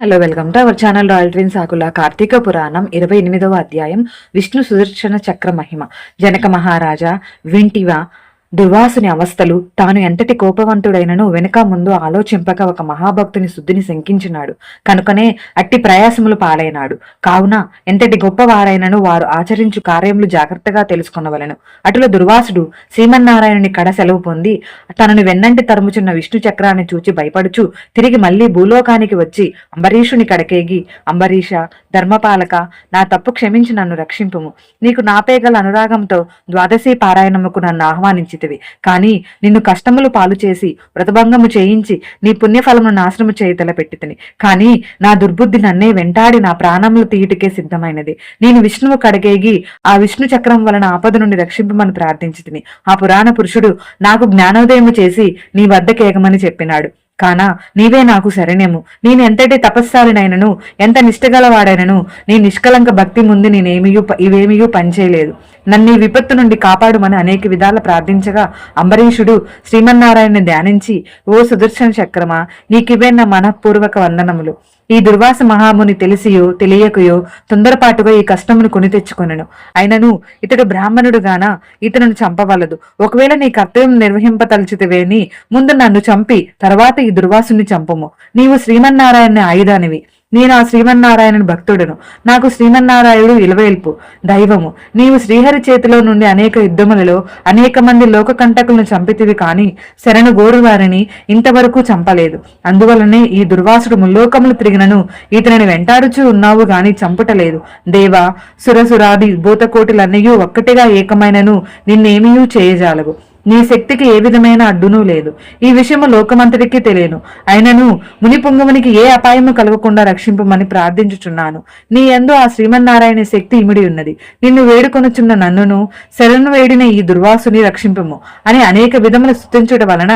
Hello welcome to our channel royal twins Sakula Karthika Puranam ఇరవై ఎనిమిదవ అధ్యాయం విష్ణు సుదర్శన చక్ర మహిమ జనక మహారాజా వింటివా దుర్వాసుని అవస్థలు తాను ఎంతటి కోపవంతుడైనను వెనుక ముందు ఆలోచింపక ఒక మహాభక్తుని శుద్ధిని శంకించినాడు. కనుకనే అట్టి ప్రయాసములు పాలైనాడు. కావున ఎంతటి గొప్పవారైనను వారు ఆచరించు కార్యములు జాగ్రత్తగా తెలుసుకొనవలెను. అటుల దుర్వాసుడు శ్రీమన్నారాయణుని కడ సెలవు పొంది తనను వెన్నంటి తరుముచున్న విష్ణు చక్రాన్ని చూచి భయపడుచు తిరిగి మళ్ళీ భూలోకానికి వచ్చి అంబరీషుని కడకేగి అంబరీష ధర్మపాలక నా తప్పు క్షమించి నన్ను రక్షింపుము. నీకు నాపే గల అనురాగంతో ద్వాదశి పారాయణముకు నన్ను ఆహ్వానించి ఆహ్వానించితివి కానీ నిన్ను కష్టములు పాలు చేసి వ్రతభంగము చేయించి నీ పుణ్యఫలమును నాశనము చేయ తలపెట్టితిని కానీ నా దుర్బుద్ధి నన్నే వెంటాడి నా ప్రాణములు తీయుటకే సిద్ధమైనది. నేను విష్ణువు కడగేగి ఆ విష్ణు చక్రం వలన ఆపద నుండి రక్షింపమని ప్రార్థించితిని. ఆ పురాణ పురుషుడు నాకు జ్ఞానోదయము చేసి నీ వద్దకేగమని చెప్పినాడు. కానా నీవే నాకు శరణ్యము. నేను ఎంతటి తపస్సాలినైనను ఎంత నిష్టగలవాడైనను నీ నిష్కలంక భక్తి ముందు నేనేమియూ ఇవేమియూ పనిచేయలేదు. నన్ను ఈ విపత్తు నుండి కాపాడుమని అనేక విధాల ప్రార్థించగా అంబరీషుడు శ్రీమన్నారాయణని ధ్యానించి ఓ సుదర్శన చక్రమ నీకివే నా మనఃపూర్వక వందనములు. ఈ దుర్వాస మహాముని తెలిసియో తెలియకయో తొందరపాటుగా ఈ కష్టమును కొని తెచ్చుకొనెను. అయినను ఇతడు బ్రాహ్మణుడు గాన ఇతనును చంపవలదు. ఒకవేళ నీ కర్తవ్యం నిర్వహింపతలుచితివేని ముందు నన్ను చంపి తర్వాత ఈ దుర్వాసుని చంపము. నీవు శ్రీమన్నారాయణ ఆయుధానివి. నేను ఆ శ్రీమన్నారాయణుని భక్తుడను. నాకు శ్రీమన్నారాయణుడు ఇలవేల్పు దైవము. నీవు శ్రీహరి చేతిలో నుండి అనేక యుద్ధములలో అనేక మంది లోక కంటకులను చంపితివి కాని శరణు గోరు వారిని ఇంతవరకు చంపలేదు. అందువలనే ఈ దుర్వాసుడు ముల్లోకములు తిరిగినను ఇతనిని వెంటాడుచూ ఉన్నావు గాని చంపుటలేదు. దేవా సురసురాది భూతకోటిలన్నయూ ఒక్కటిగా ఏకమైనను నిన్నేమీయూ చేయజాలవు. నీ శక్తికి ఏ విధమైన అడ్డునూ లేదు. ఈ విషయము లోకమంతటికి తెలియను. అయినను ముని పుంగమునికి ఏ అపాయము కలగకుండా రక్షింపమని ప్రార్థించుచున్నాను. నీ ఎందు ఆ శ్రీమన్నారాయణ శక్తి ఇమిడి ఉన్నది. నిన్ను వేడుకొనుచున్న నన్నును శరణు వేడిన ఈ దుర్వాసుని రక్షింపము అని అనేక విధములు స్థుతించుట వలన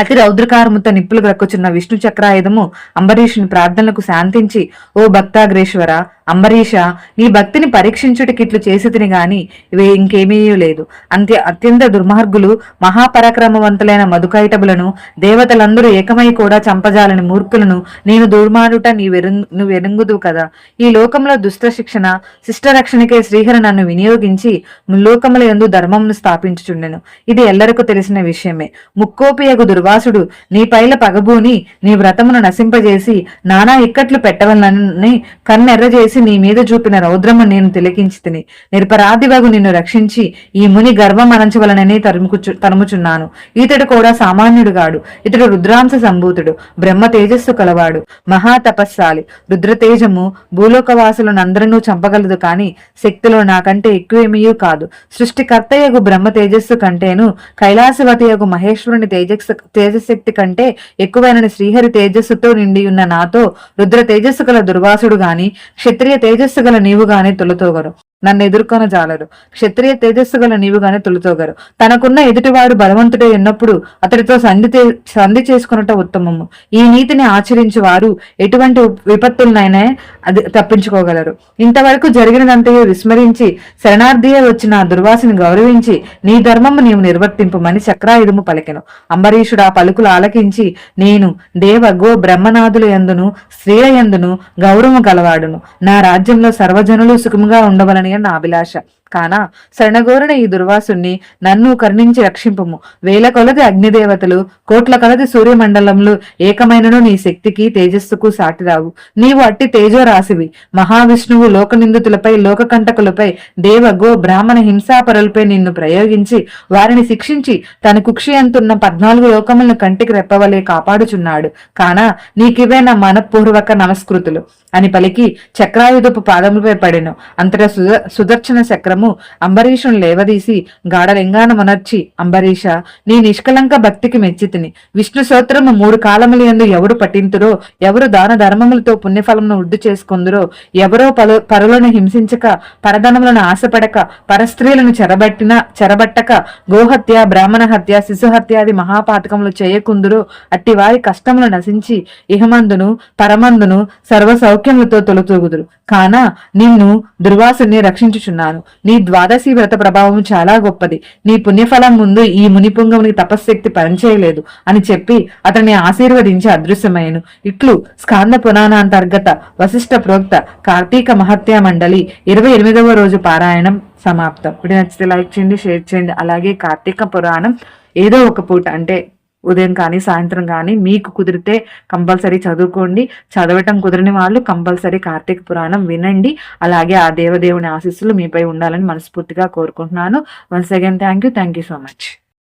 అతి రౌద్రకారముతో నిప్పులు గ్రక్కుచున్న విష్ణు చక్రాయుధము అంబరీషుని ప్రార్థనలకు శాంతించి ఓ భక్తాగ్రేశ్వర అంబరీష నీ భక్తిని పరీక్షించుటకిట్లు చేసి తిని గాని ఇవి ఇంకేమీ లేదు. అంత్య అత్యంత దుర్మార్గులు మహాపరాక్రమవంతులైన మధుకైటబులను దేవతలందరూ ఏకమై కూడా చంపజాలని మూర్ఖులను నేను దుర్మారుట నీ వెరు నువ్వు ఎరుంగుదు కదా. ఈ లోకంలో దుష్ట శిక్షణ శిష్ట రక్షణకే శ్రీహరి నన్ను వినియోగించి ముల్లోకముల యందు ధర్మంను స్థాపించుచుండెను. ఇది ఎల్లరికూ తెలిసిన విషయమే. ముక్కోపియగు దుర్వాసుడు నీ పైల పగబూని నీ వ్రతమును నశింపజేసి నానా ఇక్కట్లు పెట్టవలనని కన్నెర్రజేసి నీ మీద చూపిన రౌద్రము నేను తిలకించి తిని. నిరపరాధివగు నిన్ను రక్షించి ఈ ముని గర్వం అనంచవలనని తరుముకుచు తరుముచున్నాను. ఇతడు కూడా సామాన్యుడు గాడు ఇతడు రుద్రాంశ సంభూతుడు. బ్రహ్మ తేజస్సు కలవాడు. మహా తపస్సాలి. రుద్రతేజము భూలోకవాసులను అందరూ చంపగలదు కాని శక్తిలో నాకంటే ఎక్కువేమీయూ కాదు. సృష్టికర్తయగు బ్రహ్మ తేజస్సు కంటేను కైలాసవతియగు మహేశ్వరుని తేజస్సు తేజశక్తి కంటే ఎక్కువైన శ్రీహరి తేజస్సుతో నిండి ఉన్న నాతో రుద్ర తేజస్సు గల దుర్వాసుడు గాని క్షత్రియ తేజస్సు గల నీవు గాని తొలతోగరు. నన్ను ఎదుర్కొన జాలరు. క్షత్రియ తేజస్సు గల నీవుగానే తొలుతోగరు. తనకున్న ఎదుటివాడు బలవంతుడే ఎన్నప్పుడు అతడితో సంధి తే- సంధి చేసుకున్నట ఉత్తమము. ఈ నీతిని ఆచరించి వారు ఎటువంటి విపత్తులనైనా అది తప్పించుకోగలరు. ఇంతవరకు జరిగినదంతయో విస్మరించి శరణార్థియే వచ్చిన దుర్వాసిని గౌరవించి నీ ధర్మము నీవు నిర్వర్తింపుమని చక్రాయుధము పలికెను. అంబరీషుడు ఆ పలుకులు ఆలకించి నేను దేవ గో బ్రహ్మనాథుల యందును స్త్రీల యందును గౌరవము గలవాడును. నా రాజ్యంలో సర్వజనులు సుఖముగా ఉండవలని నా అభిలాష. కానా? శరణగోరణ ఈ దుర్వాసుని నన్ను కరుణించి రక్షింపము. వేల కొలది అగ్నిదేవతలు కోట్ల కొలది సూర్యమండలంలో ఏకమైనను నీ శక్తికి తేజస్సుకు సాటిరావు. నీవు అట్టి తేజో రాసివి మహావిష్ణువు లోకనిందితులపై లోకకంటకులపై దేవ గో బ్రాహ్మణ హింసాపరులపై నిన్ను ప్రయోగించి వారిని శిక్షించి తన కుక్షి అంతున్న పద్నాలుగు లోకములను కంటికి రెప్పవలే కాపాడుచున్నాడు. కానా? నీకివే నా మనపూర్వక నమస్కృతులు. అని పలికి చక్రాయుధపు పాదములపై పడెను. అంతటా సుద సుదర్శన చక్రము అంబరీషును లేవదీసి గాఢలింగాన మునర్చి అంబరీష నీ నిష్కలంక భక్తికి మెచ్చితిని. విష్ణు సోత్రము మూడు కాలములు యందు ఎవడు పఠింతురో ఎవరు దాన ధర్మములతో పుణ్యఫలమును వృద్ధి చేసుకుందురో ఎవరో పలు పరులను హింసించక పరధనములను ఆశపడక పరస్త్రీలను చెరబట్టిన చెరబట్టక గోహత్య బ్రాహ్మణ హత్య శిశుహత్యాది మహాపాతకములు చేయకుందురో అట్టి వారి కష్టములు నశించి ఇహమందును పరమందును సర్వ సౌఖ్యములతో తొలతూగుదురు. కాన నిన్ను దుర్వాసుని రక్షించుచున్నాను. నీ ద్వాదశి వ్రత ప్రభావం చాలా గొప్పది. నీ పుణ్యఫలం ముందు ఈ మునిపుంగమునికి తపశ్శక్తి పనిచేయలేదు అని చెప్పి అతన్ని ఆశీర్వదించి అదృశ్యమయ్యను. ఇట్లు స్కాంద పురాణాంతర్గత వశిష్ఠ ప్రోక్త కార్తీక మహత్య మండలి ఇరవై ఎనిమిదవ రోజు పారాయణం సమాప్తం. ఇప్పుడు నచ్చితే లైక్ చేయండి షేర్ చేయండి. అలాగే కార్తీక పురాణం ఏదో ఒక పూట అంటే ఉదయం కానీ సాయంత్రం కానీ మీకు కుదిరితే కంపల్సరీ చదువుకోండి. చదవటం కుదిరిన వాళ్ళు కంపల్సరీ కార్తీక పురాణం వినండి. అలాగే ఆ దేవదేవుని ఆశీస్సులు మీపై ఉండాలని మనస్ఫూర్తిగా కోరుకుంటున్నాను. Once again thank you thank you so much